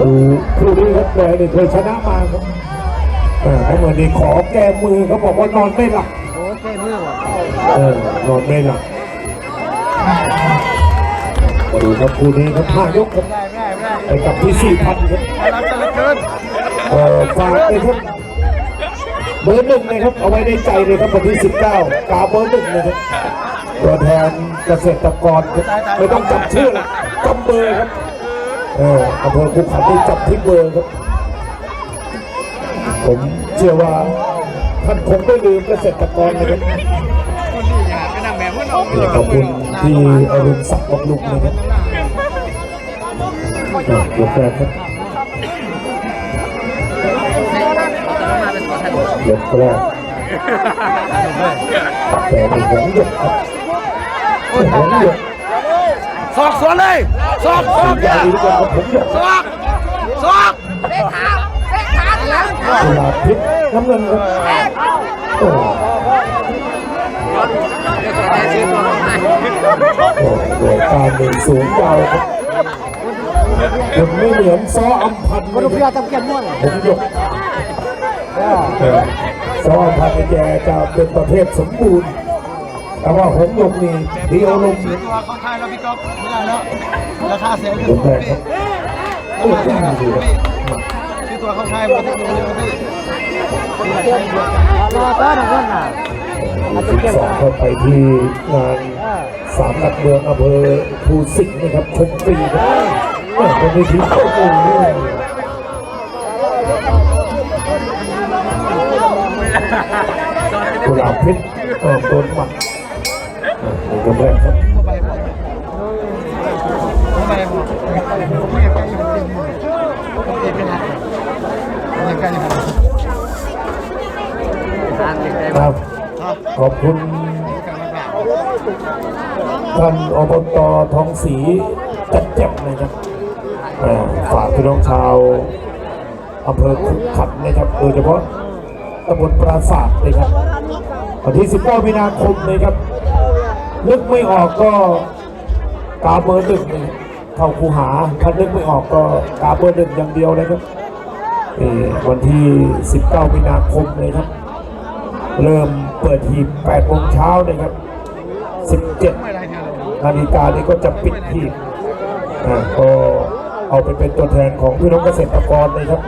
ดูคู่นี้ครับแดงนี่เคยชนะมาครับอ่าทั้งหมดนี้ขอแก้มือเขาบอกว่านอนไม่หลับโอ้แก้มือว่ะเออนอนไม่หลับมาดูครับคู่นี้ครับห้ายกครับได้ได้ได้ไปกับที่สี่พันครับมารับกันเหลือเกินเออฝากเลยครับเบอร์หนึ่งนะครับเอาไว้ในใจเลยครับวันที่สิบเก้ากาเบอร์หนึ่งนะครับตัวแทนเกษตรกรครับไม่ต้องจำชื่อหรอกจำเบอร์ครับเอออำเภอภูขันที่จับที่เบอร์ครับ ผมเชื่อว่าท่านคงไม่ลืมเกษตรกรนะครับคนนี้อยากไปนั่งแบบว่าน้องเกิดขอบคุณที่อรุณศักดิ์บำรุงนะครับอะยกแรกครับยกแรกแต่ในหงหยกครับหงหยก สอกสวนเลยสอกสอกใหญ่ดีกว่าผมหยกสอกสอกเล็กขาเล็กขาหลังพิษน้ำเงินโอ้โหโอ้โหการเดินสูงยาวครับคุณไม่เหมือนซ้ออัมพันธ์คนนะเพีคยรับจำเกียนม่วนผมยกสองพันแกจะเป็นประเภทสมบูรณ์ แต่ว่าผมยกนี่ดีอารมณ์ตัวเขาทายแล้วพี่ก๊อฟไม่ได้แล้วราคาแสนผมแรกครับโอ้ยดีดีครับที่ตัวเขาทายมาที่ดูเลยพี่รอต้อนรับน่ะสิบสองเข้าไปที่งานสามหลักเมืองอำเภอภูสิงห์นะครับชมฟรีครับแม่คนนี้ทีโอ้โหกุหลาบพิษเออโดนหมัด อะนี่ก็แรกครับเลยครับขอบคุณท่านอบตทองศรีจัดแจ่มนะครับฝากพี่น้องชาวอำเภอขุนขันนะครับโดยเฉพาะตำบลปราสาทนะครับวันที่ 19 มีนาคมนะครับ นึกไม่ออกก็กาเบอร์หนึ่งเข้าคูหาถ้านึกไม่ออกก็กาเบอร์หนึ่งอย่างเดียวนะครับวันที่ 19 มีนาคมนะครับ เริ่มเปิดหีบ8โมงเช้านะครับ 17 นาฬิกานี้ก็จะปิดหีบอ่าก็เอาไปเป็นตัวแทนของพี่น้องเกษตรกรนะครับ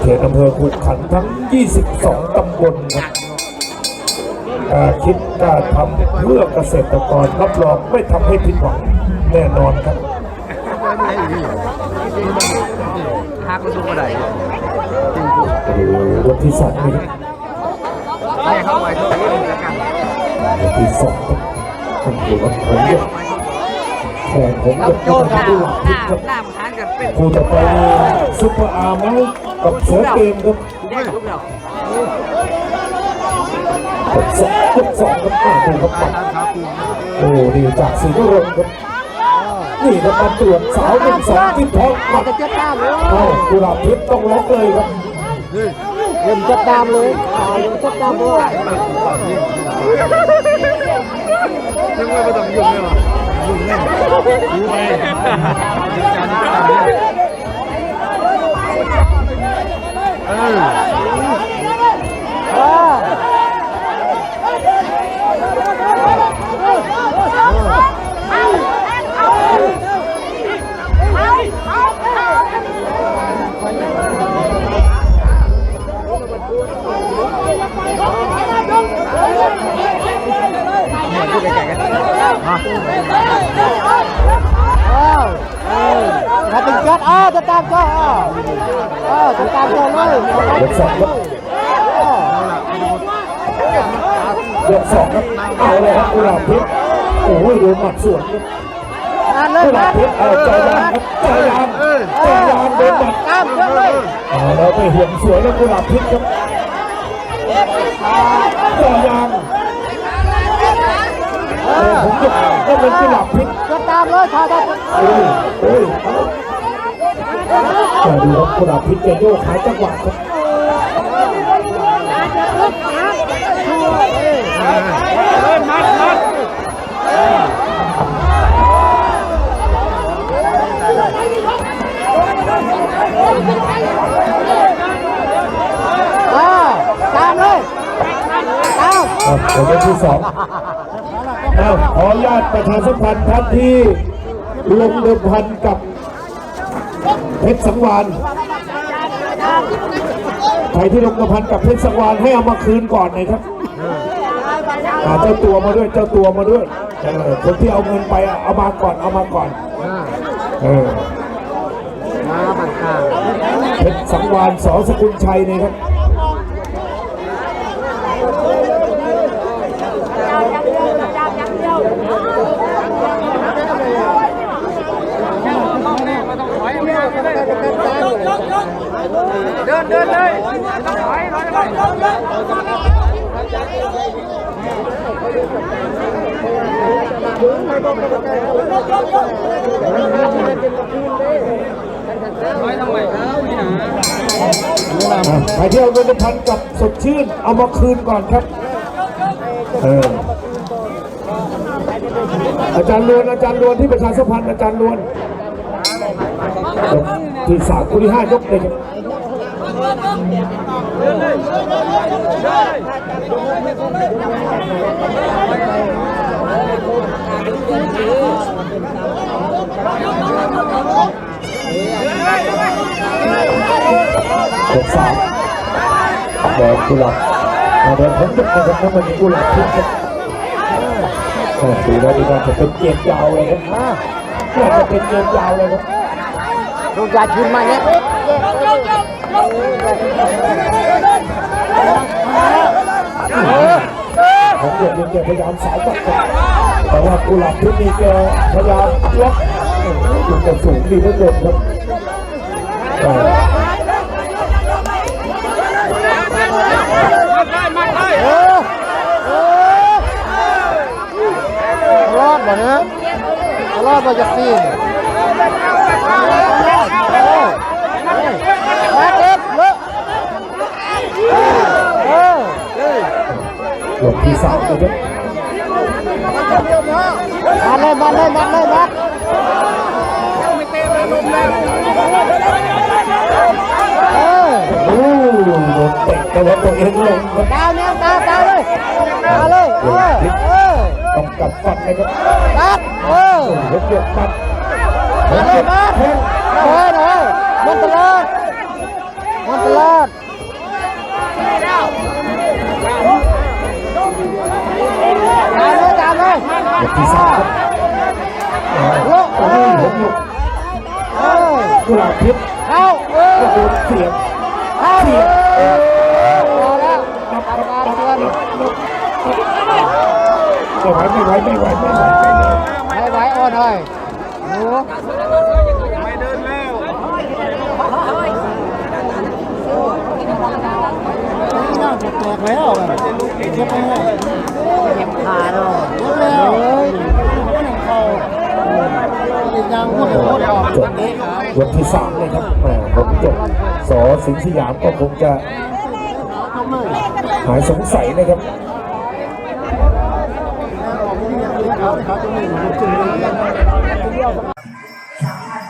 เขตอำเภอขุขันทั้ง 22 ตำบลครับ คิดการทำเพื่อเกษตรกรรับรองไม่ทำให้ผิดหวังแน่นอนครับหักลูกอะไรวันที่สองนี่ครับให้เข้าไปทุกทีแล้วกันวันที่สองผมถือว่าผมเยอะแข่ผมกับโยพี่นน้องหน้าหลักหน้าหามันทานกันเป็นคู่ต่อไปซุปเปอร์อาร์มไหมกับเสือเกมครับ แดงทุกดอกกดสองกดสองครับอ่าดูครับปัดโอ้ดีจากสีนุรงค์ครับนี่ครับมาตรวจสาวหนึ่งสองที่ท้องปัดจะเจ็ดตามเลยโอ้กุหลาบพิษต้องล็อกเลยครับเริ่มจัดตามเลยอ่าเริ่มจัดตามเลยยังไม่ต้องยุ่งเลยหรอยุ่งแน่ยุ่งไปจัดการจัดการเออ ถ้าถึงจัดอ่าจะตามก็อ่าอ่าจะตามก็เลยยกสองครับยกสองครับเอาเลยครับกุหลาบพิษโอ้ยโดนหมัดสวนครับานเลยกุหลานะบพิษเอาใจยางครับใจยางใจยางโดนหมัดตามก็เลยเอาแล้วไปห่วงสวยแล้วกุหลาบพิษครับ ใจยางเออผมจะก็เป็นกุหลาบพิษก็ตามเลยถ้าถ้าโอ้ยโอ้ยแต่ดูครับกุหลาบพิษแกโยกขายจังหวะครับมัดมัด นยกที่สองเอาขออนุญาตประชานสัมพันธ์ท่านที่ลงเดิมพันกับเพชรสังวานใครที่ลงเดิมพันกับเพชรสังวานให้เอามาคืนก่อนหนะครับเจ้าตัวมาด้วยเจ้าตัวมาด้วยคนที่เอาเงินไปเอามาก่อนเอามาก่อนเออมาบังคับเพชรสังวานสอสกุลชัยนะครับ เดินเดินเลยต้องถอยถอยไปอะใครที่เอาเงินพันกับสดชื่น เอามาคืนก่อนครับ เอออาจารย์ลวนอาจารย์ลวนที่ประชาสัมพันธ์อาจารย์ลวน ที่สามคนที่ห้ายกเลยครับยกสามแดงกุหลาบมาแดงผมยกนะครับน้ำมันกุหลาบทิพย์ครับโอ้ดูแล้วดีน่าจะเป็นเกมยาวเลยครับน่าจะเป็นเกมยาวเลยครับ ลูกยาชินมาเนี่ยผมเด็กยังแกพยายามสาวกลับแต่ว่ากุหลาบทิพย์นี่แกพยายามล็อกโอ้โหดูแต่สูงดีเหลือเกินครับรอดบ่เนี่ยรอดบ่จากซีน หลบที่สามเลยครับมาเลยมาเลยมาเลยมาเออโอ้โดนเตะแต่ว่าตัวเองลงครับดาวเนี่ยดาวดาวเลยมาเลยเออเออต้องกัดฟันนะครับตัดเออโอ้โหเดือดตัดมาเลยมาเฮ้ยเฮ้ย มันตลอดมันตลอดตามเลยตามเลยหลบที่สามครับโอ้โอ้โหหลบเออกุหลาบทิพย์เข้าเออโอ้โหเสียบเข้าเออพอแล้วทำการเตือนไม่ไหวไม่ไหวไม่ไหวไม่ไหวไม่ไหวให้ไว้อ่อนเลยหนู ไม่เดินแล้ว แตกแล้วเจ็บไปแล้วเจ็บขาเนาะเจ็บแล้วเขายังพูดถึงพูดออก จบยกที่สามเลยครับแหมผมจบ สิงสยามก็คงจะหายสงสัยนะครับ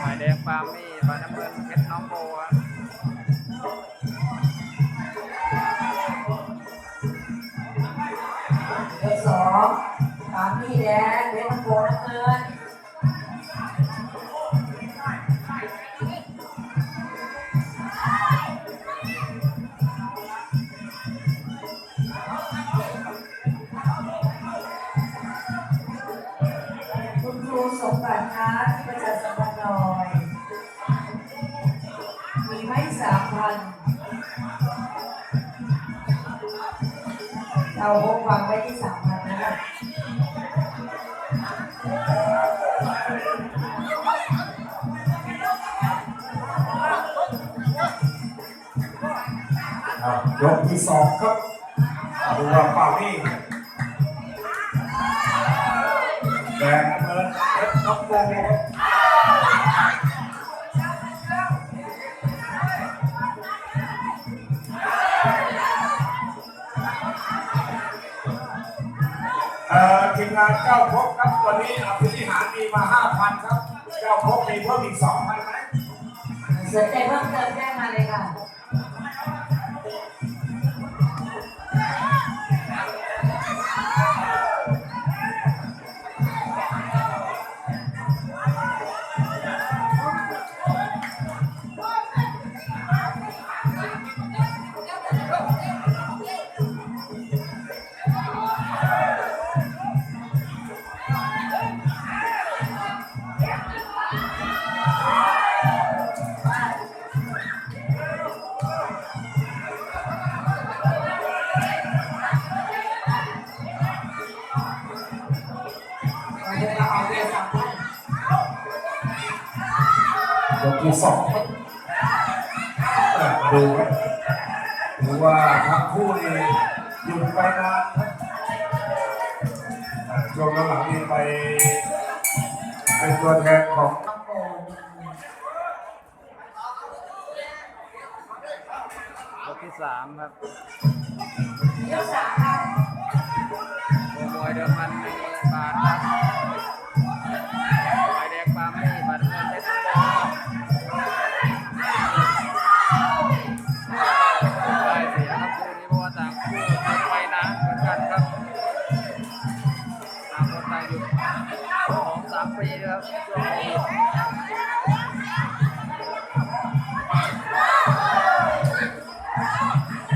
ฝ่ายแดงปาล์มนี่ฝ่ายน้ำเงินเพชรน้องโบครับเลขสองสามพี่แดง สามพันเราพกวางไว้ที่สามพันนะคะยกที่สองครับดูว่าปามี่แดงน้ำเงินเพชรน้องโบครับ งานเจ้าพบครับวันนี้อภินิหารมีมาห้าพันครับ เจ้าพบมีเพิ่มอีกสองพันไหมสนใจเพิ่มเติมแจ้งมาเลยค่ะ ยกที่สองมาดูหรือว่าทั้งคู่นี้หยุดไปนานช่วงหลังนี้ไปเป็นตัวแทนของยกที่สามครับยกสามครับมวยเดิมพันในบาทครับ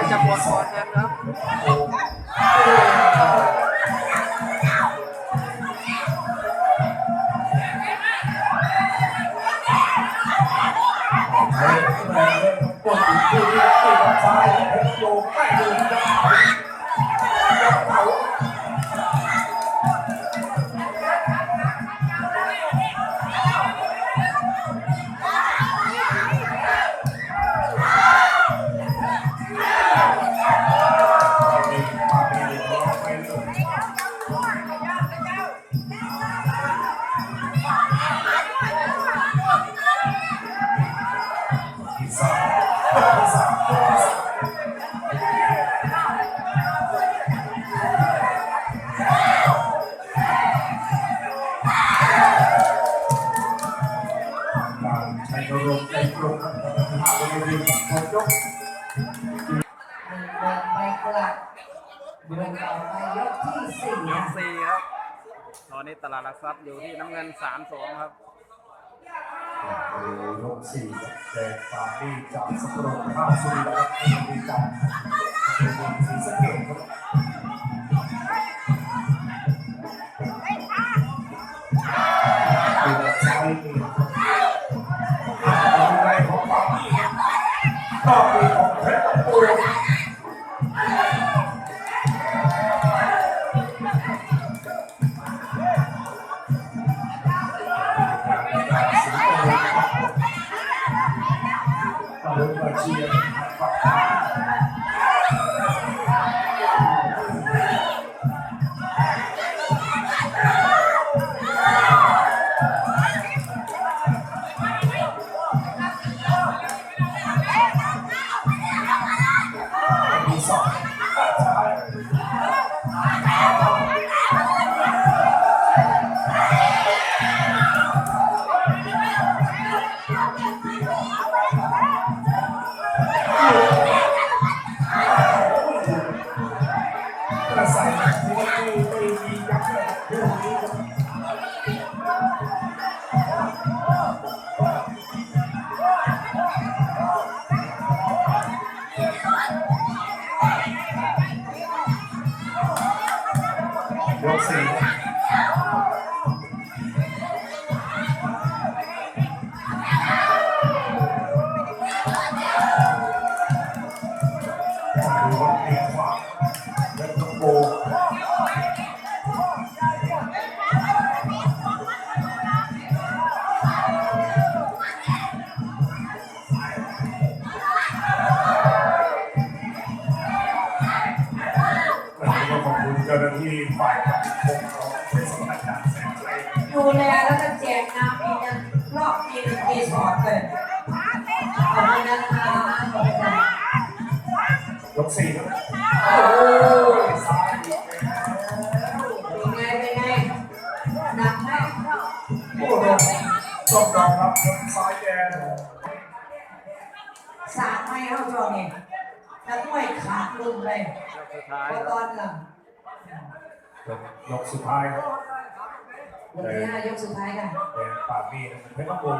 tarde, a boa sorte. Né? อนนี้ตลาดหลักทรัพย์อยู่ที่น้ำเงินสามสองครับยกสี่แดงปาร์ตี้จากสปลตภาสุริยะมีจันทร์สีสเกตครับตัวใช้ต่อไปของเพชรตัว Falou pra tia, papai. Pode ser. ส้มดอกครับคนซ้ายแดงสามไม่เข้าจอเนี่ยนักมวยขาดลุมเลยพอตอนหลังยกสุดท้ายครับยกที่ห้ายกสุดท้ายค่ะแดงปากมีนะเป็นเพชรน้ำบูร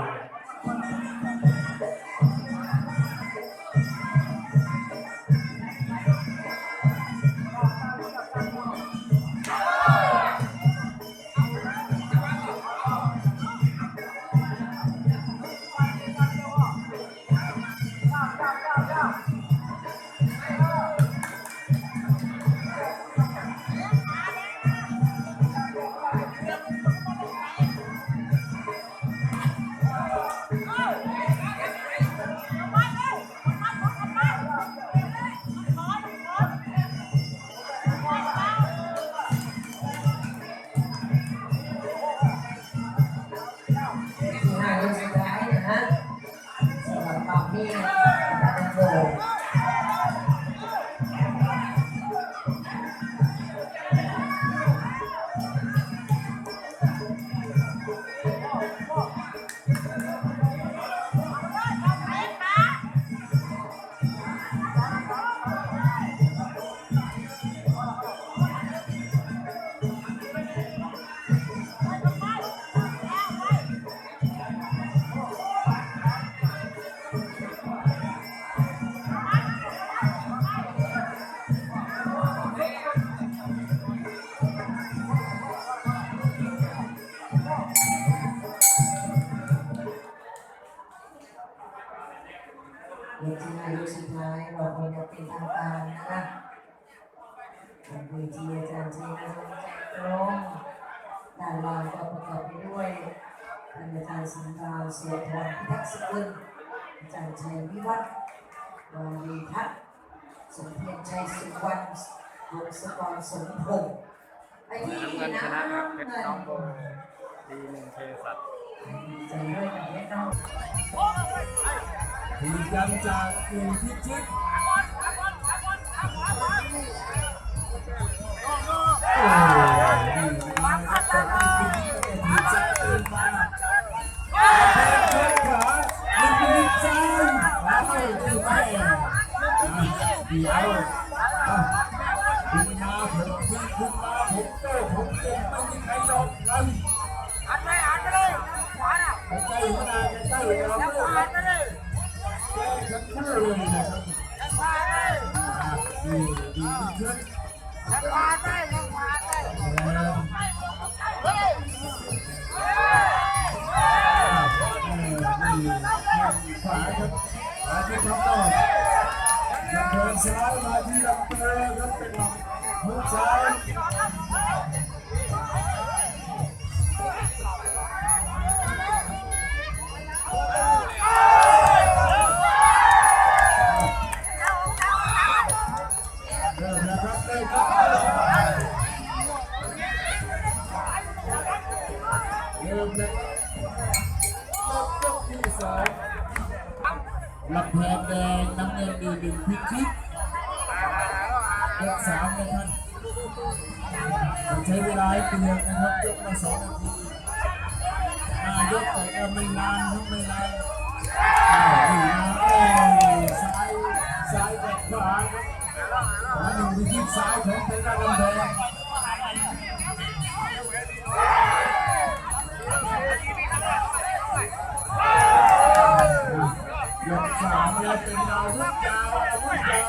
กอบไปด้วยท่านอาจารย์สังกาวเสียทองพิทักษ์สกุลอาจารย์ชัยวิวัฒน์วารีทัศน์สมเพียรชัยสุวรรณวงศกรสมพงษ์ไปที่น้ำเงินน้ำเงิเพชรน้องโบดีหนึ่งเทสัตดีใจด้วยกับเพชรน้องยืนยันจากกูพิจิตร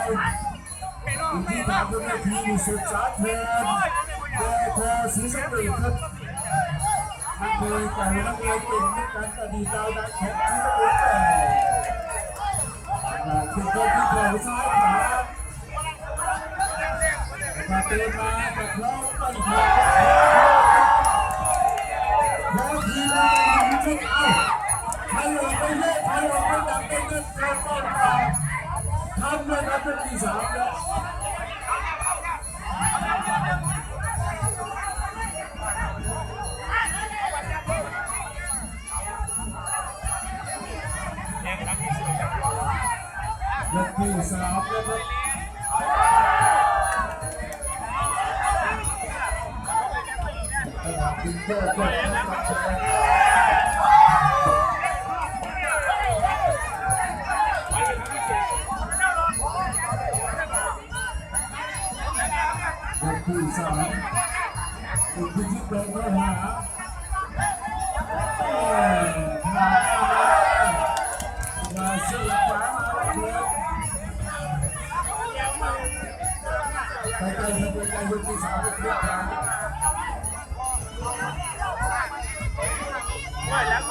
คุณที่ทางบนเวทีสุดสาเทินเดโทศรีสะเกษครับนักมวยแต่นักมวยเก่งนักการอดีตดาวดังแข่งที่ตะวันแต่คือคนที่เข่าซ้ายขวามาเตะมาแต่คล้องไม่ถูกพอทีมงานชุดเอ้าใครออกไปเยอะใครออกไปดังไปเงินเกินต้นทาง ทำเลยครับเป็นที่สามแล้วยกที่สามแล้วครับเจอกันนะครับ กที่สองอีกที่เป็นปัญหาเอ้ยมามาสิฟ้ามาเดียวไปไปไปไปยกที่สามยกที่สามเ